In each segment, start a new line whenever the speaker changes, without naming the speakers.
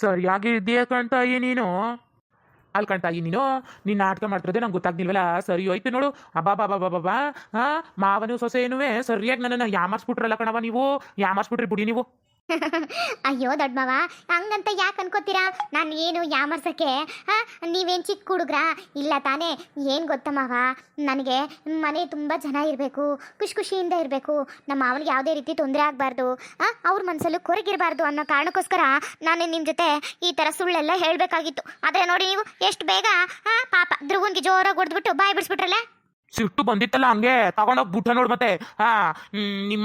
ಸರಿಯಾಗಿ ಇದೆಯಾ ಕಣ್ತಾಯಿ ನೀನು? ಅಲ್ಲಿ ಕಣ್ತಾಯಿ ನೀನು? ನೀನು ನಾಟಕ ಮಾಡ್ತಿರೋದೇ ನಂಗೆ ಗೊತ್ತಾಗ್ನಿಲ್ವಲ್ಲ ಸರಿ ಹೋಯ್ತು ನೋಡು. ಅಬ್ಬಾ ಬಾಬಾ ಬಾಬಾ ಹಾ, ಮಾವನು ಸೊಸೆನುವೆ ಸರಿಯಾಗಿ ನನ್ನನ್ನು ಯಾಮಾರ್ಸ್ಬಿಟ್ರಲ್ಲ ಕಣವ ನೀವು? ಯಾಮಾರ್ಸ್ಬಿಟ್ರಿ ಬಿಡಿ ನೀವು.
ಅಯ್ಯೋ ದೊಡ್ಡಮ್ಮವ ಹಂಗಂತ ಯಾಕೆ ಅನ್ಕೋತೀರಾ? ನಾನು ಏನು ಯಾಮರ್ಸಕ್ಕೆ, ಹಾ? ನೀವೇನು ಚಿಕ್ಕ ಹುಡುಗ್ರ? ಇಲ್ಲ ತಾನೇ, ಏನು ಗೊತ್ತಮ್ಮವ ನನಗೆ ಮನೆ ತುಂಬ ಜನ ಇರಬೇಕು, ಖುಷಿ ಖುಷಿಯಿಂದ ಇರಬೇಕು. ನಮ್ಮ ಮಾವನಿಗೆ ಯಾವುದೇ ರೀತಿ ತೊಂದರೆ ಆಗಬಾರ್ದು ಅವ್ರ ಮನಸ್ಸಲ್ಲೂ ಕೊರಗಿರಬಾರ್ದು ಅನ್ನೋ ಕಾರಣಕ್ಕೋಸ್ಕರ ನಾನು ನಿಮ್ಮ ಜೊತೆ ಈ ಥರ ಸುಳ್ಳೆಲ್ಲ ಹೇಳಬೇಕಾಗಿತ್ತು. ಆದರೆ ನೋಡಿ ನೀವು, ಎಷ್ಟು ಬೇಗ, ಹಾ? ಪಾಪ ಧ್ರುವನ್ಗೆ ಜೋರಾಗಿ ಹೊಡೆದ್ಬಿಟ್ಟು ಬಾಯ್ ಬಿಡಿಸ್ಬಿಟ್ರಲ್ಲ?
ಸಿಟ್ಟು ಬಂದಿತ್ತಲ್ಲ ಹಂಗೆ. ತಗೊಂಡೋಗಿ ಬುಟ್ಟ ನೋಡು ಮತ್ತೆ. ಹಾ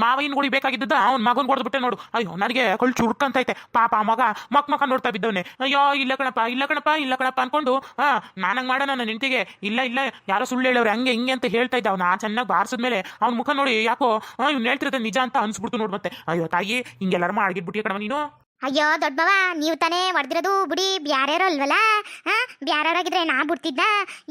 ಮಾವಿನ ಗುಡಿ ಬೇಕಾಗಿದ್ದ ಅವ್ನ ಮಗನ್ ಕೊಡ್ದ್ಬಿಟ್ಟೆ ನೋಡು. ಅಯ್ಯೋ, ನನಗೆ ಕಳ್ ಚುರುಕಂತೈತೆ ಪಾಪ ಮಗ ಮಕ್ ಮಕ್ಕ ನೋಡ್ತಾ ಬಿದ್ದವನೆ. ಅಯ್ಯೋ, ಇಲ್ಲ ಕಣಪ್ಪ ಇಲ್ಲ ಕಣಪ್ಪ ಇಲ್ಲ ಕಣಪ್ಪ ಅನ್ಕೊಂಡು, ಹಾ, ನಾನಂಗೆ ಮಾಡೋಣ ನನ್ನ ನಿಂತಿಗೆ ಇಲ್ಲ ಇಲ್ಲ, ಯಾರೋ ಸುಳ್ಳು ಹೇಳವ್ರೆ ಹಂಗೆ ಹಿಂಗೆ ಅಂತ ಹೇಳ್ತಾ ಇದ್ದ ಅವ್ನ. ಚೆನ್ನಾಗಿ ಬಾರಿಸಿದ್ಮೇಲೆ ಅವ್ನ ಮುಖ ನೋಡಿ ಯಾಕೋ ಇವ್ನು ಹೇಳ್ತಿರೋದು ನಿಜ ಅಂತ ಅನ್ಸ್ಬಿಡ್ತು ನೋಡು ಮತ್ತೆ. ಅಯ್ಯೋ, ತಾಯಿ, ಹಿಂಗೆಲ್ಲರೂ ಮಾಡಿಬಿಟ್ಟಿಯ ಕಣವ ನೀನು.
ಅಯ್ಯೋ ದೊಡ್ಡವ ನೀವು ತಾನೇ ಹೊಡೆದಿರೋದು ಬಿಡಿ ಬ್ಯಾರ್ಯಾರೋ ಅಲ್ವಲ್ಲ? ಹಾ ಬ್ಯಾರ್ಯಾರಾಗಿದ್ರೆ ನಾ ಬಿಡ್ತಿದ್ದ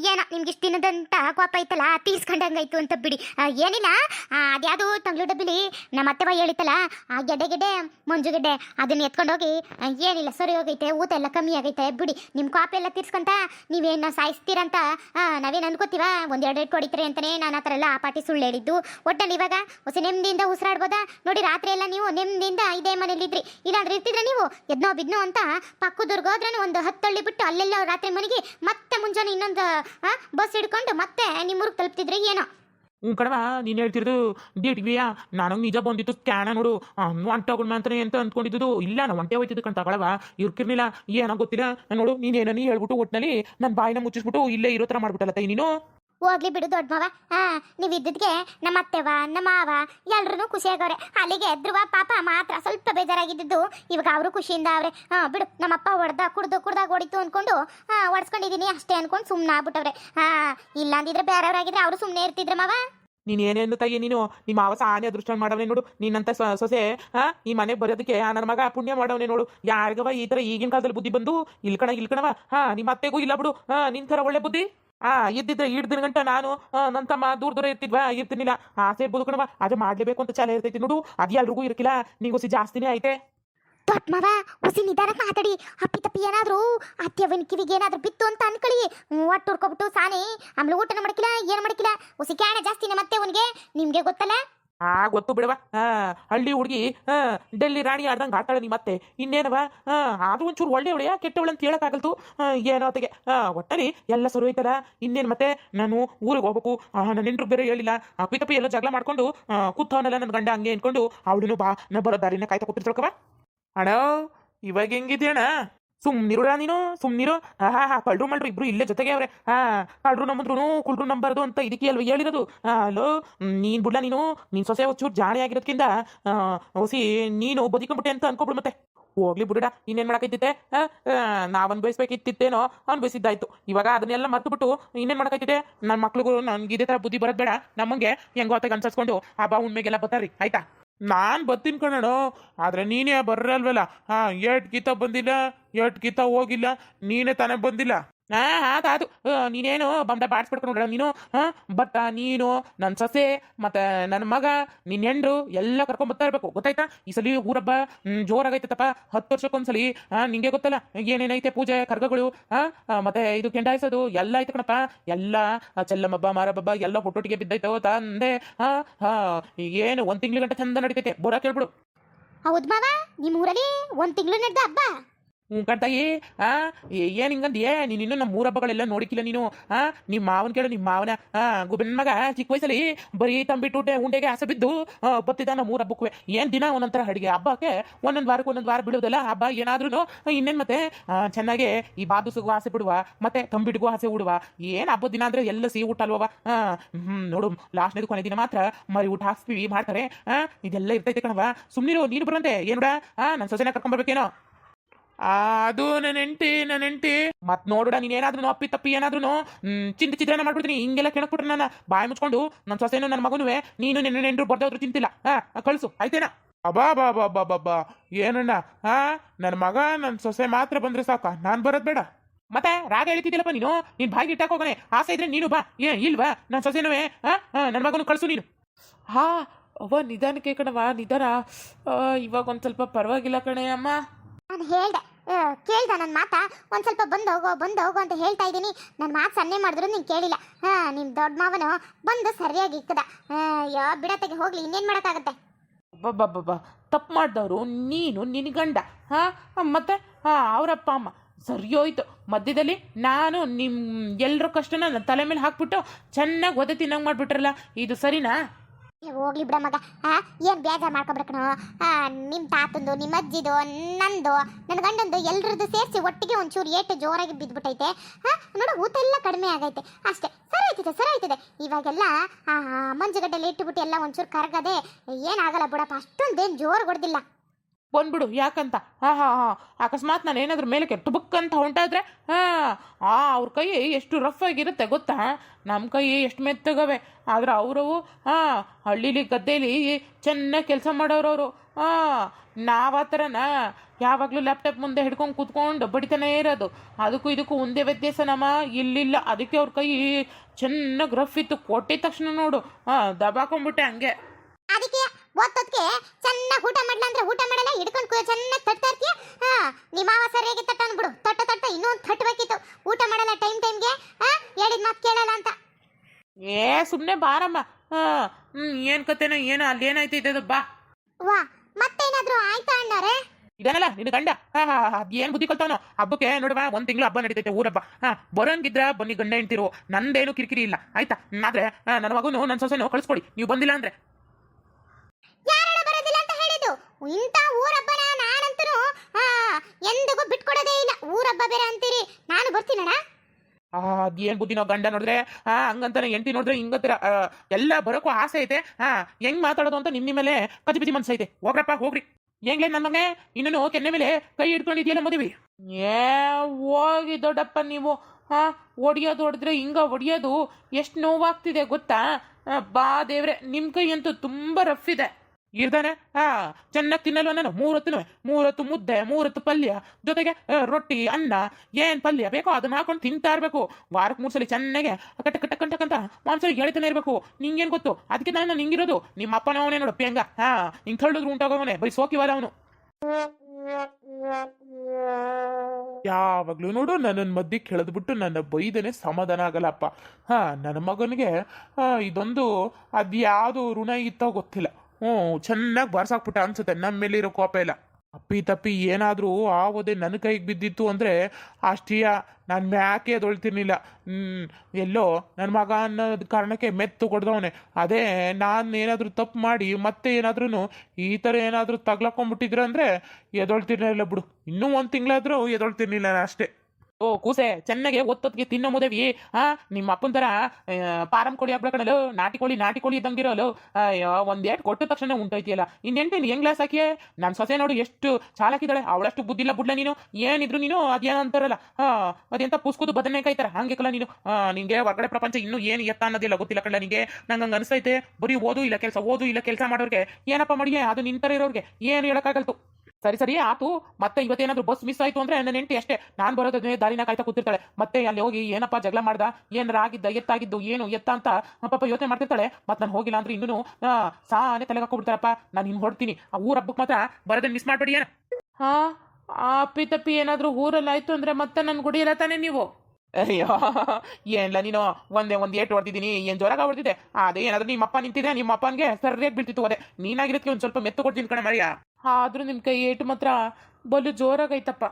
ಏನೋ ನಿಮ್ಗೆ ಇಷ್ಟು ದಿನದಂತ ಕೋಪ ಐತಲ್ಲ ತೀರ್ಸ್ಕೊಂಡಂಗಾಯ್ತು ಅಂತ ಬಿಡಿ. ಏನಿಲ್ಲ ಆ, ಅದ್ಯಾವುದು ತಂಗ್ಳು ಡಬ್ಬಿಲಿ ನಮ್ಮ ಅತ್ತೆ ಬಾಯಿ ಹೇಳಿತಲ್ಲ ಆ ಗೆಡ್ಡೆ ಗೆಡ್ಡೆ ಮಂಜು ಗೆಡ್ಡೆ ಅದನ್ನ ಎತ್ಕೊಂಡೋಗಿ ಆ, ಏನಿಲ್ಲ ಸರಿ ಹೋಗೈತೆ ಊಟ ಎಲ್ಲ ಕಮ್ಮಿ ಆಗೈತೆ ಬಿಡಿ. ನಿಮ್ಮ ಕೋಪ ಎಲ್ಲ ತೀರ್ಸ್ಕೊಂತ ನೀವೇನ ಸಾಯಿಸ್ತೀರಂತ ಆ, ನಾವೇನ್ ಅನ್ಕೋತೀವ? ಒಂದ್ ಎರಡು ಕೊಡಿತರೆ ಅಂತಾನೆ ನಾನು ಆ ಥರ ಎಲ್ಲ ಆ ಪಾಟಿ ಸುಳ್ಳು ಹೇಳಿದ್ದು. ಒಟ್ಟಲ್ಲಿ ಇವಾಗ ಹೊಸ ನೆಮ್ಮದಿಯಿಂದ ಉಸಿರಾಡ್ಬೋದಾ? ನೋಡಿ ರಾತ್ರಿ ಎಲ್ಲ ನೀವು ನೆಮ್ಮದಿಯಿಂದ ಇದೇ ಮನೇಲಿ ಇದ್ರಿ ಇಲ್ಲಾಂದ್ರೆ ಇರ್ತಿದ್ರೆ? ನೀವು ಎದ್ನೋ ಬಿದ್ನೋ ಅಂತ ಪಕ್ಕದವ್ರಿಗೆ ಹೋದ್ರೆ ಒಂದು ಹತ್ತಳ್ಳಿ ಬಿಟ್ಟು ಅಲ್ಲೆಲ್ಲ ರಾತ್ರಿ ಮನೆಗೆ ಮತ್ತೆ ಮುಂಜಾನೆ ಇನ್ನೊಂದು ಬಸ್ ಹಿಡ್ಕೊಂಡು ಮತ್ತೆ ನಿಮ್ಮೂರಿಗೆ ತಲುಪ್ತಿದ್ರೆ ಏನೋ?
ಹ್ಞೂ ಕಣವ ನೀನು ಹೇಳ್ತಿರೋದು ಡೇಟ್ವಿಯಾ ನನಗೆ ನಿಜ ಬಂದಿತ್ತು ಸ್ಕ್ಯಾನ ನೋಡು. ಹೋಗೋಣ ಅಂತಾನೆ ಅಂತ ಅಂದ್ಕೊಂಡಿದ್ದು ಇಲ್ಲ ನಾ ಒಂಟೆ ಹೋಯ್ತಿದ್ದು ಕಣ್ ತಗೊಳವ ಇರ್ಕಿರ್ಲಿಲ್ಲ ಏನೋ ಗೊತ್ತಿಲ್ಲ. ನೋಡು ನೀನೇನೋ ನೀ ಹೇಳ್ಬಿಟ್ಟು ಒಟ್ಟಿನಲ್ಲಿ ನನ್ನ ಬಾಯಿನ ಮುಚ್ಚಿಸ್ಬಿಟ್ಟು ಇಲ್ಲೇ ಇರೋ ಥರ ಮಾಡ್ಬಿಟ್ಟಲ್ಲ ನೀನು?
ಹೋಗ್ಲಿ ಬಿಡು ದೊಡ್ಡ ಹಾ ನೀವು ಇದ್ದದ್ಗೆ ನಮ್ಮ ಅತ್ತೆವ, ನಮ್ಮ ಮಾವ ಖುಷಿ ಖುಷಿಯಾಗವ್ರೆ. ಅಲ್ಲಿಗೆ ಎದ್ರುವ ಪಾಪ ಮಾತ್ರ ಸ್ವಲ್ಪ ಬೇಜಾರಾಗಿದ್ದು ಇವಾಗ ಅವರು ಖುಷಿಯಿಂದ ಅವ್ರೆ. ಹಾ ಬಿಡು, ನಮ್ಮಪ್ಪ ಹೊಡೆದ, ಕುಡ್ದು, ಕುಡ್ದಾಗ ಹೊಡಿತು ಅನ್ಕೊಂಡು ಹಾ ಹೊಡ್ಸ್ಕೊಂಡಿದೀನಿ ಅಷ್ಟೇ ಅನ್ಕೊಂಡು ಸುಮ್ಮನೆ ಆಗ್ಬಿಟ್ಟವ್ರೆ. ಹಾ ಇಲ್ಲ ಅಂದಿದ್ರೆ ಬೇರೆಯವ್ರಾಗಿದ್ರೆ ಅವರು ಸುಮ್ಮನೆ ಇರ್ತಿದ್ರು ಮಾವ.
ನೀನು ಏನೇನು ತಾಯಿ ನೀನು? ನಿಮ್ಮ ಮಾವ ಆನೆ ಅದೃಷ್ಟ ಮಾಡವನೇ ನೋಡು. ನಿನ್ನಂತ ಸೊಸೆ ಹಾ ಈ ಮನೆ ಬರೋದಕ್ಕೆ ನನ್ನ ಮಗ ಪುಣ್ಯ ಮಾಡವನೇ ನೋಡು. ಯಾರಿಗವ ಈ ತರ ಈಗಿನ ಕಾಲದಲ್ಲಿ ಬುದ್ಧಿ ಬಂದು, ಇಲ್ಕಣ, ಇಲ್ಕಣವ? ಹಾ ನಿಮ್ಮ ಅತ್ತೆಗೂ ಇಲ್ಲ ಬಿಡು. ಹಾ ನಿನ್ ಥರ ಒಳ್ಳೆ ಬುದ್ಧಿ. ಆ, ಇದ್ದಿದ್ರೆ ಈಡ್ ದಿನ ಗಂಟ ನಾನು ನನ್ನ ತಮ್ಮ ದೂರ ದೂರ ಇರ್ತಿದ್ವಾ, ಇರ್ತಿರ್ಲಿಲ್ಲ. ಆಸೆ ಇರ್ಬೋದು ಕಣವ ಅದು ಮಾಡ್ಲೇಬೇಕು ಅಂತ ಚಾಲ ಇರ್ತೈತಿ ನೋಡು. ಅದು ಎಲ್ರಿಗೂ ಇರಕಿಲ್ಲ ನಿಂಗೋಸಿ ಜಾಸ್ತಿನೇ ಐತೆ.
ದೊಡ್ಡ ಮಾವ ಹುಸಿ ನಿಧಾನಕ್ಕೆ ಮಾತಾಡಿ. ಅಪ್ಪಿ ತಪ್ಪಿ ಏನಾದ್ರು ಅತ್ಯವನ್ ಕಿವಿಗೆ ಏನಾದ್ರು ಬಿತ್ತು ಅಂತ ಅನ್ಕೊಳ್ಳಿ. ಒಟ್ಟು ಹುಡ್ಕೊಬಿಟ್ಟು ಸಾನಿ. ಆಮೇಲೆ ಊಟನ ಮಾಡ್ಕಿಲ್ಲ, ಏನು ಮಾಡಕಿಲ್ಲ. ಹುಸಿ ಕ್ಯಾಣ ಜಾಸ್ತಿನೇ ಮತ್ತೆ ಅವನಿಗೆ ನಿಮ್ಗೆ ಗೊತ್ತಲ್ಲ?
ಆ, ಗೊತ್ತು ಬಿಡವ ಹಳ್ಳಿ ಹುಡುಗಿ ಡೆಲ್ಲಿ ರಾಣಿ ಆಡ್ದಂಗೆ ಆಡ್ತಾಳೆ ನೀ ಮತ್ತೆ. ಇನ್ನೇನವ ಹಾ ಅದು ಒಂಚೂರು ಒಳ್ಳೆ ಒಳ್ಳೆಯ ಕೆಟ್ಟವಳು ಅಂತ ಹೇಳಕ್ಕಾಗಲ್ತು ಏನೋ ತೆಗೆ ಒಟ್ಟರಿ ಎಲ್ಲ ಸರಿ ಹೋಯ್ತಲ್ಲ? ಇನ್ನೇನು ಮತ್ತೆ? ನಾನು ಊರಿಗೆ ಹೋಗ್ಬೇಕು. ನನ್ನ ನೆಂಟ್ರು ಬೇರೆ ಹೇಳಿಲ್ಲ. ಅಪ್ಪಿ ತಪ್ಪಿ ಎಲ್ಲ ಜಗಳ ಮಾಡ್ಕೊಂಡು ಕೂತವನಲ್ಲ ನನ್ನ ಗಂಡ ಹಂಗೆ ಅನ್ಕೊಂಡು ಅವಳನ್ನು ಬಾ, ನಾ ಬರೋ ದಾರಿನ ಕಾಯ್ತಾ ಕವ ಅಣ್ಣ, ಇವಾಗ ಹೆಂಗಿದ್ಯಣ್ಣ? ಸುಮ್ನಿರುಡ ನೀನು ಸುಮ್ನಿರು. ಹಾ ಹಾ ಕಳ್ರು ಮಳ್ರು ಇಬ್ರು ಇಲ್ಲೇ ಜೊತೆಗೆ ಅವ್ರೆ. ಹಾ ಕಳ್ರು ನಂಬಿದ್ರು ಕುಳ್ರು ನಂಬರ್ದು ಅಂತ ಇದಕ್ಕೆ ಅಲ್ವ ಹೇಳಿರೋದು. ಹಲೋ, ನೀನು ಬಿಡ್ಲ ನೀನು, ನೀನ್ ಸೊಸೆ ಒಚ್ಚೂರು ಜಾಣೆ ಆಗಿರೋದ್ಕಿಂತ ಹೊಸಿ ನೀನು ಬದುಕೊಂಬಿಟ್ಟೆ ಅಂತ ಅನ್ಕೊಬಿಡು ಮತ್ತೆ. ಹೋಗ್ಲಿ ಬಿಡುಡ ಇನ್ನೇನ್ ಮಾಡಕೈತಿತ್ತೆ? ನಾವು ಅನ್ಭವಿಸ್ಬೇಕಿತ್ತಿತ್ತೇನೋ ಅನ್ಭವಿಸಿದ್ದಾಯ್ತು. ಇವಾಗ ಅದನ್ನೆಲ್ಲ ಮರ್ತು ಇನ್ನೇನ್ ಮಾಡಕೈತಿದೆ ನನ್ನ ಮಕ್ಳಿಗೂ ನನ್ಗೆ ಇದೇ ತರ ಬುದ್ಧಿ ಬರೋದು ಬೇಡ. ನಮಗೆ ಹೆಂಗೋ ಅತ್ತಾಗ ಅನ್ಸಸ್ಕೊಂಡು ಹಬ್ಬ ಉಣ್ಮೆಗೆಲ್ಲ ಬರ್ತಾರ್ರಿ ಆಯ್ತಾ? ನಾನ್ ಬರ್ತೀನಿ ಕಣೋ ಆದ್ರೆ ನೀನೇ ಬರ್ರಲ್ವಲ್ಲ? ಹಾ ಏಟ್ ಗೀತ ಬಂದಿಲ್ಲ ಏಟ್ ಗೀತ ಹೋಗಿಲ್ಲ, ನೀನೇ ತಾನೇ ಬಂದಿಲ್ಲ. ಹಾ ಅದಾದು ನೀನೇನು ಬಂದ ಬಾಡ್ಸ್ಬಿಡ್ಕೊಂಡು ನೋಡ ನೀನು ಹಾ ಬಟ್ ನೀನು ನನ್ನ ಸೊಸೆ ಮತ್ತೆ ನನ್ನ ಮಗ ನಿನ್ನ ಹೆಂಡ್ರು ಎಲ್ಲ ಕರ್ಕೊಂಡ್ ಬರ್ತಾ ಇರ್ಬೇಕು. ಗೊತ್ತಾಯ್ತಾ? ಈ ಸಲ ಊರಬ್ಬ ಜೋರಾಗೈತಪ್ಪ. ಹತ್ತು ವರ್ಷಕ್ಕೊಂದ್ಸಲಿ ಹಾ ನಿಂಗೆ ಗೊತ್ತಲ್ಲ? ಏನೇನೈತೆ ಪೂಜೆ ಕರ್ಗಗಳು ಹಾ ಆ, ಮತ್ತೆ ಇದು ಕೆಂಡಾಯಿಸೋದು ಎಲ್ಲ ಐತೆ ಕಣಪ್ಪ. ಎಲ್ಲ ಆ ಚೆಲ್ಲಮ್ಮಬ್ಬ ಮಾರಬ್ಬ ಎಲ್ಲ ಒಟ್ಟೊಟ್ಟಿಗೆ ಬಿದ್ದೈತೋ ತಂದೆ. ಹಾ ಹಾ ಏನು ಒಂದ್ ತಿಂಗ್ಳು ಗಂಟೆ ಚಂದ ನಡೀತೈತೆ. ಬೋರ ಕೇಳ್ಬಿಡು.
ಹೌದ್ ಮಾವ ನಿಮ್ಮ ಊರಲ್ಲಿ ಒಂದ್ ತಿಂಗಳು ನಡೆದ ಹಬ್ಬ?
ಹ್ಞೂ ಕಣ್ತಾಯಿ ಆ ಏನು ಏ ನೀನು ಇನ್ನೂ ನಮ್ಮ ಮೂರ ಹಬ್ಬಗಳೆಲ್ಲ ನೋಡಿಕಿಲ್ಲ ನೀನು. ಆ ನಿಮ್ ಮಾವನ ಕೇಳು ನಿಮ್ ಮಾವನ. ಆ ಗುಬೆನ್ ಮಗ ಚಿಕ್ಕ ವಯಸ್ಸಲ್ಲಿ ಬರೀ ತಂಬಿಟ್ಟು ಉಂಡೆ ಉಂಡೆಗೆ ಆಸೆ ಬಿದ್ದು ಬತ್ತಿದ ನಮ್ಮ ಮೂರ ಹಬ್ಬಕ್ಕೂ. ಏನ್ ದಿನ ಒಂದೊಂಥರ ಅಡಿಗೆ? ಹಬ್ಬಕ್ಕೆ ಒಂದೊಂದ್ ವಾರಕ್ಕೆ ಒಂದೊಂದ್ ವಾರ ಬಿಡೋದಲ್ಲ ಹಬ್ಬ ಏನಾದ್ರೂ ಇನ್ನೇನ್ ಮತ್ತೆ? ಚೆನ್ನಾಗಿ ಈ ಬಾದುಸಿಗೂ ಆಸೆ ಬಿಡುವ ಮತ್ತೆ ತಂಬಿಟ್ಟಿಗೂ ಆಸೆ ಉಡುವ ಏನ್ ಹಬ್ಬದ ದಿನ ಅಂದರೆ ಎಲ್ಲ ಸಿಹಿ ಊಟ ಅಲ್ವವ? ಹ್ಮ್ ನೋಡು ಲಾಸ್ಟ್ನೇದು ಕೊನೆ ದಿನ ಮಾತ್ರ ಮರಿ ಊಟ ಹಾಕ್ಸ್ತೀವಿ ಮಾಡ್ತಾರೆ. ಆ, ಇದೆಲ್ಲ ಇರ್ತೈತೆ ಕಣವ ಸುಮ್ಮನಿರು ನೀನು ಬರಂತೆ ಏನುಡ ಆ ನನ್ನ ಸೊಸೆನ ಕರ್ಕೊಂಬರ್ಬೇಕೇನೋ ಅದು ನನ್ನ ಹೆಂಡತಿ ನನ್ನ ಹೆಂಡತಿ. ಮತ್ ನೋಡೋಣ ನೀನ್ ಏನಾದ್ರು ಅಪ್ಪಿ ತಪ್ಪಿ ಏನಾದ್ರೂ ಚಿಂತ ಚಿತ್ರಾನ್ನ ಮಾಡ್ಬಿಡ್ತೀನಿ. ಹಿಂಗೆಲ್ಲ ಕೆಣಕ್ಬಿಟ್ರೆ ನನ್ನ ಬಾಯಿ ಮುಚ್ಕೊಂಡು ನನ್ನ ಸೊಸೆನು ನನ್ನ ಮಗನುವೆ ನೀನು ನಿನ್ನ ನೆಂಟ್ರು ಬರ್ದವ್ರು ಚಿಂತಿಲ್ಲ ಹಾ, ಕಳ್ಸು, ಆಯ್ತೇನಾ? ಅಬಾ ಬಾ ಬಾ ಬಾ ಬಾ ಬಾ ಏನಣ್ಣ? ಹಾ ನನ್ನ ಮಗ ನನ್ನ ಸೊಸೆ ಮಾತ್ರ ಬಂದ್ರೆ ಸಾಕ. ನಾನು ಬರೋದ್ ಬೇಡ. ಮತ್ತೆ ರಾಗ ಹೇಳ್ತಿದ್ದಿಲ್ಲಪ್ಪ ನೀನು? ನೀನ್ ಬಾಯಿಗೆ ಇಟ್ಟಾಕ ಹೋಗನೆ ಆಸೆ ಇದ್ರೆ ನೀನು ಬಾ. ಏ, ಇಲ್ವಾ? ನನ್ನ ಸೊಸೆನುವೆ, ಹಾ? ನನ್ನ ಮಗನು ಕಳ್ಸು ನೀನು. ಹಾ, ಅವ್ವ, ನಿಧಾನಕ್ಕೆ ಕಣವ ನಿಧಾನ. ಇವಾಗ ಒಂದ್ ಸ್ವಲ್ಪ ಪರವಾಗಿಲ್ಲ ಕಣೆ ಅಮ್ಮ.
ನಾನು ಹೇಳ್ದೆ ಕೇಳ್ದ ನನ್ನ ಮಾತಾ? ಒಂದು ಸ್ವಲ್ಪ ಬಂದು ಹೋಗೋ ಬಂದು ಹೋಗೋ ಅಂತ ಹೇಳ್ತಾ ಇದ್ದೀನಿ. ನನ್ನ ಮಾತು ಸನ್ನೆ ಮಾಡಿದ್ರು ನೀನು ಕೇಳಿಲ್ಲ. ಹಾಂ ನಿಮ್ಮ ದೊಡ್ಡ ಮಾವನು ಬಂದು ಸರಿಯಾಗಿ ಇಕ್ಕದ. ಯಾ ಬಿಡತೆಗೆ ಹೋಗ್ಲಿ, ಇನ್ನೇನು ಮಾಡೋಕ್ಕಾಗತ್ತೆ?
ಬಬ್ಬಬ್ಬಬ್ಬ ತಪ್ಪು ಮಾಡಿದವರು ನೀನು ನಿನ್ನ ಗಂಡ, ಹಾಂ? ಮತ್ತೆ ಹಾಂ ಅವರಪ್ಪ ಅಮ್ಮ, ಸರಿ ಹೋಯ್ತು. ಮಧ್ಯದಲ್ಲಿ ನಾನು ನಿಮ್ಮ ಎಲ್ಲರ ಕಷ್ಟನ ತಲೆ ಮೇಲೆ ಹಾಕ್ಬಿಟ್ಟು ಚೆನ್ನಾಗಿ ಒದೆ ತಿನ್ನಂಗೆ ಮಾಡಿಬಿಟ್ರಲ್ಲ, ಇದು ಸರಿನಾ?
ಹೋಗ್ಲಿ ಬಿಡ ಮಗ. ಏನು ಬೇಜಾರು ಮಾಡ್ಕೊಬಿಡ್ಕಣೋ ನಿಮ್ಮ ತಾತಂದು ನಿಮ್ಮ ಅಜ್ಜಿದು ನಂದು ನನ್ನ ಗಂಡಂದು ಎಲ್ರದ್ದು ಸೇರಿಸಿ ಒಟ್ಟಿಗೆ ಒಂಚೂರು ಏಟು ಜೋರಾಗಿ ಬಿದ್ದುಬಿಟ್ಟೈತೆ ಹಾಂ ನೋಡು ಊಟ ಎಲ್ಲ ಕಡಿಮೆ ಆಗೈತೆ. ಅಷ್ಟೇ ಸರಿ ಆಯ್ತಿದೆ ಸರಿ ಆಯ್ತಿದೆ. ಇವಾಗೆಲ್ಲ ಆ, ಮಂಜುಗಡ್ಡೆಲಿ ಇಟ್ಟುಬಿಟ್ಟು ಎಲ್ಲ ಒಂಚೂರು ಕರಗದೆ ಏನಾಗಲ್ಲ ಬಿಡಪ್ಪ ಅಷ್ಟೊಂದೇನು ಜೋರು ಹೊಡೆದಿಲ್ಲ.
ಬಂದ್ಬಿಡು, ಯಾಕಂತ? ಹಾಂ ಹಾಂ ಹಾಂ. ಅಕಸ್ಮಾತ್ ನಾನು ಏನಾದರೂ ಮೇಲಕ್ಕೆ ಟುಬುಕ್ ಅಂತ ಹೊಂಟಾದ್ರೆ, ಹಾಂ. ಆ, ಅವ್ರ ಕೈ ಎಷ್ಟು ರಫ್ ಆಗಿರುತ್ತೆ ಗೊತ್ತಾ? ನಮ್ಮ ಕೈ ಎಷ್ಟು ಮೆತ್ತಗವೆ. ಆದ್ರೆ ಅವರವು, ಹಾಂ, ಹಳ್ಳಿಲಿ, ಗದ್ದೇಲಿ ಚೆನ್ನಾಗಿ ಕೆಲಸ ಮಾಡೋರವರು ಹಾಂ. ನಾವು ಆ ಥರನ ಯಾವಾಗಲೂ ಲ್ಯಾಪ್ಟಾಪ್ ಮುಂದೆ ಹಿಡ್ಕೊಂಡು ಕೂತ್ಕೊಂಡು ಬಡಿತಾನೇ ಇರೋದು. ಅದಕ್ಕೂ ಇದಕ್ಕೂ ಒಂದೇ ವ್ಯತ್ಯಾಸ ನಮ್ಮ ಇಲ್ಲಿಲ್ಲ. ಅದಕ್ಕೆ ಅವ್ರ ಕೈ ಚೆನ್ನಾಗಿ ರಫ್ ಇತ್ತು. ಕೊಟ್ಟಿದ ತಕ್ಷಣ ನೋಡು. ಹಾಂ, ದಬಾಕೊಂಡ್ಬಿಟ್ಟೆ ಹಂಗೆ.
ಅದಕ್ಕೆ ಊಟ ಮಾಡ್ಲ ಅಂದ್ರೆ ಊಟ ಮಾಡಲ್ಲ ಹಿಡ್ಕೊಂಡು ಚೆನ್ನಾಗಿ ತಟ್ಟ ಇರ್ತೀಯ? ಹಾ ನಿಮ್ಮ ಮಾವ ಸರಿಯಾಗಿ ತಟ್ಟ ಬಿಡು. ತಟ್ಟ ತಟ್ಟ ಇನ್ನೊಂದು ತಟ್ಟಬೇಕಿತ್ತು ಊಟ ಮಾಡಲ್ಲ ಟೈಮ್ ಟೈಮ್ಗೆ ಹಾ ಹೇಳಿದ ಮಾತು ಕೇಳಲ್ಲ ಅಂತ.
ಏ ಸುಮ್ಮನೆ ಬಾರಮ್ಮ. ಹ್ಮ್ ಹ್ಮ್ ಏನು ಕತೆನೋ ಏನೋ ಅಲ್ಲಿ ಏನಾಯ್ತು ಇದ್ದದು ಬಾ.
ವಾ ಮತ್ತೇನಾದ್ರೂ ಆಯ್ತಾ ಅಣ್ಣಾರೆ?
ಇದನ್ನಲ್ಲ ನಿನ್ನ ಗಂಡ? ಹಾ ಹಾ ಹಾ ಏನು ಬುದ್ಧಿ ಕಲ್ತಾವನೋ? ಹಬ್ಬಕ್ಕೆ ನೋಡುವ ಒಂದು ತಿಂಗಳು ಹಬ್ಬ ನಡೀತೈತೆ ಊರಬ್ಬ. ಹಾ ಬರೋಂಗಿದ್ರ ಬನ್ನಿ ಗಂಡ ಹೆಂಡ್ತಿರು. ನಂದೇನು ಕಿರಿಕಿರಿ ಇಲ್ಲ. ಆಯ್ತಾ? ಆದ್ರೆ ಆ, ನನ್ನ ಮಗನು ನನ್ನ ಸೊಸೆನೋ ಕಳಿಸ್ಕೊಡಿ. ನೀವು ಬಂದಿಲ್ಲ ಅಂದ್ರೆ
ಯಾರನ್ನ ಬರೋದಿಲ್ಲ ಅಂತ ಹೇಳಿದ್ದು ಇಂಥ ಊರಬ್ಬನ ನಾನಂತೂ ಎಂದಿಗೂ ಬಿಟ್ಕೊಡೋದೇ ಇಲ್ಲ. ಊರಬ್ಬ ಬೇರೆ ಅಂತೀರಿ. ನಾನು ಬರ್ತೀನಣ್ಣ.
ಅದೇನು ಬುದ್ಧಿ ನಾವು ಗಂಡ ನೋಡಿದ್ರೆ? ಹಾ ಹಂಗಂತಾನೆ ಹೆಂಡತಿ ನೋಡಿದ್ರೆ ಹಿಂಗತ್ತರ ಎಲ್ಲ ಬರೋಕು ಆಸೆ ಐತೆ. ಹಾ ಹೆಂಗ್ ಮಾತಾಡೋದು ಅಂತ ನಿಮ್ಮ ಮೇಲೆ ಕತಿ ಬಿಜಿ ಮನ್ಸೈತೆ ಹೋಗ್ರಪ್ಪ, ಹೋಗ್ರಿ. ಹೆಂಗ್ಲೇ ನನ್ನ ಇನ್ನೂ ಕೆನ್ನೆ ಮೇಲೆ ಕೈ ಹಿಡ್ಕೊಂಡಿದ್ಯಲ್ಲ ಮದುವೆ? ಏ, ಹೋಗಿ ದೊಡ್ಡಪ್ಪ ನೀವು. ಹಾ ಒಡಿಯೋದು ಹೊಡೆದ್ರೆ ಹಿಂಗ ಒಡಿಯೋದು ಎಷ್ಟು ನೋವಾಗ್ತಿದೆ ಗೊತ್ತಾ? ಬಾ ದೇವ್ರೆ ನಿಮ್ಮ ಕೈ ಅಂತೂ ತುಂಬ ರಫ್ ಇದೆ. ಇರ್ದಾನೆ? ಹಾ ಚೆನ್ನಾಗಿ ತಿನ್ನಲ್ವ ನಾನು? ಮೂರೊತ್ತು ಮೂರತ್ತು ಮುದ್ದೆ, ಮೂರೊತ್ತು ಪಲ್ಯ. ಜೊತೆಗೆ ರೊಟ್ಟಿ, ಅನ್ನ. ಏನ್ ಪಲ್ಯ ಬೇಕೋ ಅದನ್ನ ಹಾಕೊಂಡು ತಿಂತಾ ಇರಬೇಕು. ವಾರಕ್ಕೆ ಮೂರು ಸಲ ಚೆನ್ನಾಗೆ ಕಟ್ಟ ಕಟ್ಟ ಕಂಟ ಕಂತ ಮಾಂಸ ಹೇಳ್ತಾನೆ ಇರಬೇಕು. ನಿಂಗೇನು ಗೊತ್ತು? ಅದಕ್ಕೆ ನಾನು ನಿಂಗಿರೋದು. ನಿಮ್ಮ ಅಪ್ಪನ ಅವನೇ ನೋಡು ಹೆಂಗ ಹಾ ಹಿಂಗೆ ತಳ್ಳಿದ್ರು ಉಂಟಾಗೋವನೆ ಬರೀ ಸೋಕಿವಾರ ಅವನು. ಯಾವಾಗ್ಲೂ ನೋಡು ನನ್ನನ್ನು ಮಧ್ಯೆ ಕೆಳೆದ್ಬಿಟ್ಟು ನನ್ನ ಬೈದನೆ ಸಮಾಧಾನ ಆಗಲ್ಲಪ್ಪ ಹಾ, ನನ್ನ ಮಗನಿಗೆ ಇದೊಂದು ಅದ್ಯಾವುದು ಋಣ ಇತ್ತೋ ಗೊತ್ತಿಲ್ಲ. ಹ್ಞೂ ಚೆನ್ನಾಗಿ ಬರ್ಸಾಕ್ಬಿಟ್ಟ ಅನ್ಸುತ್ತೆ. ನಮ್ಮ ಇರೋ ಕೋಪ ಇಲ್ಲ ಅಪ್ಪಿ ತಪ್ಪಿ ಏನಾದರೂ ಆ ನನ್ನ ಕೈಗೆ ಬಿದ್ದಿತ್ತು ಅಂದರೆ ಅಷ್ಟೀಯ ನಾನು ಮ್ಯಾಕೆ ಎದೊಳ್ತಿರ್ಲಿಲ್ಲ ಹ್ಮ್, ಎಲ್ಲೋ ನನ್ನ ಮಗ ಅನ್ನೋದ್ ಕಾರಣಕ್ಕೆ ಮೆತ್ತು ಕೊಡ್ದವನೆ. ಅದೇ ನಾನು ಏನಾದರೂ ತಪ್ಪು ಮಾಡಿ ಮತ್ತೆ ಏನಾದ್ರೂ ಈ ಥರ ಏನಾದರೂ ತಗ್ಲಾಕೊಂಡ್ಬಿಟ್ಟಿದ್ರೆ ಅಂದರೆ ಎದೊಳ್ತಿರ್ಲಿಲ್ಲ ಬಿಡು. ಇನ್ನೂ ಒಂದು ತಿಂಗಳಾದರೂ ಎದೊಳ್ತಿರ್ಲಿಲ್ಲ ನಾನು ಅಷ್ಟೇ. ಓ, ಕೂಸೆ, ಚೆನ್ನಾಗೆ ಒತ್ತೊತ್ತಿಗೆ ತಿನ್ನೋ ಮುದೇವಿ. ಹಾ ನಿಮ್ಮ ಅಪ್ಪನ ಥರ ಪಾರಂ ಕೋಳಿ ಕಣಲು ನಾಟಿ ಕೋಳಿ ನಾಟಿ ಕೋಳಿ ಇದ್ದಂಗಿರೋಲು ಒಂದ್ ಏಟ್ ಕೊಟ್ಟ ತಕ್ಷಣ ಉಂಟೈತಿಯಲ್ಲ ಇನ್ನೆಂಟೇನು, ಹೆಂಗ್ ಗ್ಲಾಸ್ ಹಾಕಿಯೇ? ನನ್ನ ಸೊಸೆ ನೋಡು ಎಷ್ಟು ಚಾಲಾಕಿದ್ದಾಳೆ. ಅವಳಷ್ಟು ಬುದ್ಧಿಲ್ಲ ಬುಡ್ಲ ನೀನು. ಏನಿದ್ರು ನೀನು ಅದೇನೋ ಅಂತಾರಲ್ಲ. ಹಾ, ಅದೆಂತ ಪುಸ್ಕುದು ಹಂಗೆ ಕಲ ನೀನು. ನಿಂಗೆ ಹೊರಗಡೆ ಪ್ರಪಂಚ ಇನ್ನೂ ಏನು ಎತ್ತ ಅನ್ನೋದಿಲ್ಲ ಗೊತ್ತಿಲ್ಲ ಕಳ್ಳ ನಿಂಗೆ. ನಂಗೆ ಹಂಗೆ ಬರೀ ಓದು ಇಲ್ಲ ಕೆಲಸ, ಓದು ಇಲ್ಲ ಕೆಲಸ ಮಾಡೋರಿಗೆ. ಏನಪ್ಪ ಮಾಡಿಯೇ ಅದು ನಿಂತರ ಇರೋರಿಗೆ. ಏನು ಹೇಳಕ್ಕಾಗಲ್ತು? ಸರಿ ಸರಿ, ಆತು. ಮತ್ತೆ ಇವತ್ತೇನಾದ್ರೂ ಬಸ್ ಮಿಸ್ ಆಯ್ತು ಅಂದ್ರೆ ನನ್ನ ಹೆಂಡತಿ ಅಷ್ಟೇ. ನಾನು ಬರೋದೇ ದಾರಿನ ಕಾಯ್ತಾ ಕೂತಿರ್ತಾಳೆ. ಮತ್ತೆ ಅಲ್ಲಿ ಹೋಗಿ ಏನಪ್ಪ ಜಗಳ ಮಾಡ್ದ? ಏನಾರ ಆಗಿದ್ದ ಎತ್ತಾಗಿದ್ದು? ಏನು? ಎತ್ತ ಅಂತ? ಪಾಪ ಯೋಚನೆ ಮಾಡ್ತಿರ್ತಾಳೆ. ಮತ್ತೆ ನಾನು ಹೋಗಿಲ್ಲ ಅಂದ್ರೆ ಇನ್ನೂ ಸಾನೆ ತಲೆಗೆ ಹಾಕೊಬಿಡ್ತಾರಪ್ಪ ನಾನು ಇನ್ನು ಹೊಡ್ತೀನಿ ಆ ಊರ ಹಬ್ಬಕ್ಕೆ ಮಾತ್ರ ಬರೋದನ್ನ ಮಿಸ್ ಮಾಡ್ಬೇಡಿ ಏನ? ಹಾ ಅಪ್ಪಿ ತಪ್ಪಿ ಏನಾದ್ರೂ ಊರಲ್ಲಿ ಆಯ್ತು ಅಂದ್ರೆ ಮತ್ತೆ ನನ್ ಗುಡಿಯಲ್ಲ ತಾನೇ ನೀವು? ಅಯ್ಯೋ ಏನಿಲ್ಲ ನೀನು? ಒಂದೇ ಒಂದು ಏಟ್ ಹೊಡ್ತಿದ್ದೀನಿ ಏನು ಜ್ವರಾಗ ಹೊಡೆದಿದೆ ಅದೇ ಏನಾದ್ರೂ ನಿಮ್ಮ ಅಪ್ಪ ನಿಂತಿದೆ ನಿಮ್ಮ ಅಪ್ಪನಿಗೆ ಸರಿಯಾಗಿ ಬಿಡ್ತಿತ್ತು ಅದೇ. ನೀನಾಗಿರೋದಕ್ಕೆ ಒಂದು ಸ್ವಲ್ಪ ಮೆತ್ತು ಕೊಡ್ತೀನಿ ಕಣ ಮರಿಯ. ಆದ್ರೂ ನಿಮ್ಮ ಕೈ ಏಟು ಮಾತ್ರ ಬಲು ಜೋರಾಗೈತಪ್ಪ.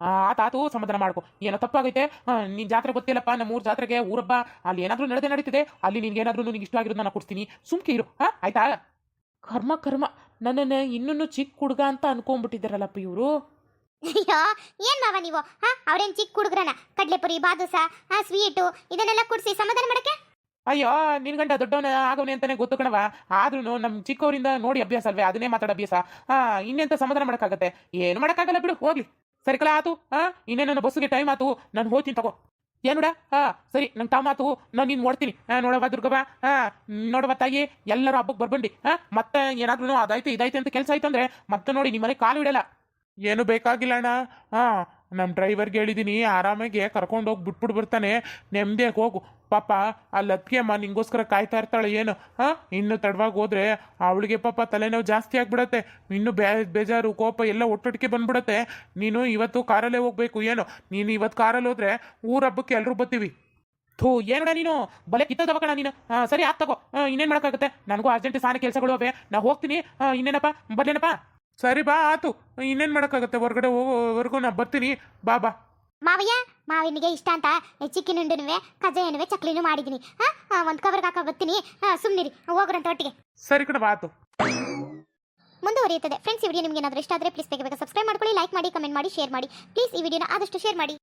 ಆ, ತಾತು ಸಮಾಧಾನ ಮಾಡ್ಕೊ. ಏನೋ ತಪ್ಪಾಗೈತೆ. ನೀನ್ ಜಾತ್ರೆ ಗೊತ್ತಿಲ್ಲಪ್ಪ, ನಮ್ಮ ಊರ್ ಜಾತ್ರೆಗೆ, ಊರಬ್ಬ, ಅಲ್ಲಿ ಏನಾದ್ರೂ ನಡೆದೇ ನಡೀತಿದೆ, ಅಲ್ಲಿ ನಿನ್ಗೆ ಏನಾದ್ರೂ ನಿನ್ಗೆ ಇಷ್ಟ ಆಗಿರೋದು ನಾನು ಕೊಡ್ತೀನಿ ಸುಮ್ಕೆ ಇರು, ಹಾ, ಆಯ್ತಾ? ಕರ್ಮ ಕರ್ಮ. ನನ್ನನ್ನು ಇನ್ನೂ ಚಿಕ್ಕ ಹುಡುಗ ಅಂತ ಅನ್ಕೊಂಡ್ಬಿಟ್ಟಿದ್ದಾರಲ್ಲಪ್ಪ ಇವರು.
ಅಯ್ಯೋ, ಏನ್ ಮಾವ ನೀವು? ಹಾ, ಅವ್ರೇನ್ ಚಿಕ್ಕ ಹುಡುಗ್ರನ? ಕಡ್ಲೆಪುರಿ ಬಾದುಸ ಆ ಸ್ವೀಟು, ಇದನ್ನೆಲ್ಲ ಕುಡಿಸಿ ಸಮಾಧಾನ ಮಾಡಕ್ಕೆ?
ಅಯ್ಯೋ, ನಿನ್ ಗಂಡ ದೊಡ್ಡವನ ಆಗವನೆ ಅಂತಾನೆ ಗೊತ್ತು ಕಣವ ಆದ್ರೂ ನಮ್ ಚಿಕ್ಕವರಿಂದ ನೋಡಿ ಅಭ್ಯಾಸ ಅಲ್ವೇ, ಅದನ್ನೇ ಮಾತಾಡ ಅಭ್ಯಾಸ. ಹಾ, ಇನ್ನೆಂತ ಸಮಾಧಾನ ಮಾಡಕ್ಕಾಗತ್ತೆ? ಏನು ಮಾಡಕ್ಕಾಗಲ್ಲ ಬಿಡು, ಹೋಗ್ಲಿ. ಸರಿ ಕಲ ಆತು. ಹಾ, ಇನ್ನೇನು ನನ್ನ ಬಸ್ಸಿಗೆ ಟೈಮ್ ಆತು, ನಾನು ಹೋಗ್ತೀನಿ, ತಗೋ. ಏನುಡ ಹಾ, ಸರಿ, ನಂಗೆ ಟೈಮ್ ಮಾತು ನಾನು ನಿನ್ ನೋಡ್ತೀನಿ. ನೋಡವ ದುರ್ಗವ ಹಾ ನೋಡವ ತಾಯಿ, ಎಲ್ಲರೂ ಹಬ್ಬಕ್ಕೆ ಬರ್ಬಂಡಿ. ಹಾ, ಮತ್ತೆ ಏನಾದ್ರೂ ಅದಾಯ್ತು, ಇದಾಯ್ತು ಅಂತ ಕೆಲಸ ಆಯ್ತು ಅಂದ್ರೆ ಮತ್ತೆ ನೋಡಿ ನಿಮ್ಮನೆ ಕಾಲು ಇಡಲ್ಲ ಏನು ಬೇಕಾಗಿಲ್ಲ ಅಣ್ಣ. ಹಾ ನಮ್ಮ ಡ್ರೈವರ್ಗೆ ಹೇಳಿದ್ದೀನಿ ಆರಾಮಾಗಿ ಕರ್ಕೊಂಡು ಹೋಗಿ ಬಿಟ್ಬಿಟ್ಟು ಬರ್ತಾನೆ. ನೆಮ್ಮದಿಯಾಗಿ ಹೋಗು. ಪಾಪ, ಆ ಅಮ್ಮ ನಿಂಗೋಸ್ಕರ ಕಾಯ್ತಾ ಇರ್ತಾಳೆ, ಏನು? ಹಾಂ, ಇನ್ನು ತಡವಾಗಿ ಹೋದ್ರೆ ಅವಳಿಗೆ ಪಾಪ ತಲೆನೋವು ಜಾಸ್ತಿ ಆಗ್ಬಿಡತ್ತೆ. ಇನ್ನು ಬೇ, ಬೇಜಾರು, ಕೋಪ ಎಲ್ಲ ಒಟ್ಟೊಟ್ಟಿಗೆ ಬಂದ್ಬಿಡತ್ತೆ. ನೀನು ಇವತ್ತು ಕಾರಲ್ಲೇ ಹೋಗ್ಬೇಕು, ಏನು? ನೀನು ಇವತ್ತು ಕಾರಲ್ಲಿ ಹೋದ್ರೆ ಊರ ಹಬ್ಬಕ್ಕೆ ಎಲ್ಲರೂ ಬರ್ತೀವಿ. ಥೂ ಏನಡ ನೀನು? ಬಲೆ ಕಿತ್ತದವ ಕಣ ನೀನು? ಹಾಂ, ಸರಿ, ಆತ್ ತಗೋ. ಇನ್ನೇನ್ ಮಾಡಕ್ಕಾಗತ್ತೆ? ನನಗೂ ಅರ್ಜೆಂಟ್ ಸಾನ ಕೆಲಸಗಳು ಅವೆ. ನಾ ಹೋಗ್ತೀನಿ. ಇನ್ನೇನಪ್ಪ? ಬರ್ಲೇನಪ್ಪ ಸರಿ ಬಾ ಆತು. ಇನ್ನೇನ್ ಮಾಡಕ್ಕಾಗತ್ತೆ? ಹೊರಗಡೆ ಹೋಗೋವರೆಗೂ ನಾ ಬರ್ತೀನಿ. ಬಾ ಬಾ.
ಮಾವಯ್ಯ ಮಾವಿನಿಗೆ ಇಷ್ಟ ಅಂತ. ಚಿಕ್ಕಿ ಉಂಡುನುವೆ ಕಜ್ಜಾಯನುವೆ ಚಕ್ಲಿನೂ ಮಾಡಿದ್ದೀನಿ ಹಾಂ ಒಂದು ಕವರ್ಗೆ ಹಾಕೋ ಬರ್ತೀನಿ. ಸುಮ್ಮನಿರಿ ಹೋಗ್ರಂತ ಒಟ್ಟಿಗೆ.
ಸರಿ ಕಣ ಬಾ ಆತು.
ಮುಂದುವರಿಯುತ್ತದೆ. ಫ್ರೆಂಡ್ಸ್ ಈ ವಿಡಿಯೋ ನಿಮಗೆ ಏನಾದರೂ ಇಷ್ಟ ಆದರೆ ಪ್ಲೀಸ್ ಬೇಗ ಬೇಗ ಸಬ್ಸ್ಕ್ರೈಬ್ ಮಾಡ್ಕೊಳ್ಳಿ ಲೈಕ್ ಮಾಡಿ ಕಮೆಂಟ್ ಮಾಡಿ ಶೇರ್ ಮಾಡಿ. ಪ್ಲೀಸ್ ಈ ವಿಡಿಯೋನ ಆದಷ್ಟು ಶೇರ್ ಮಾಡಿ.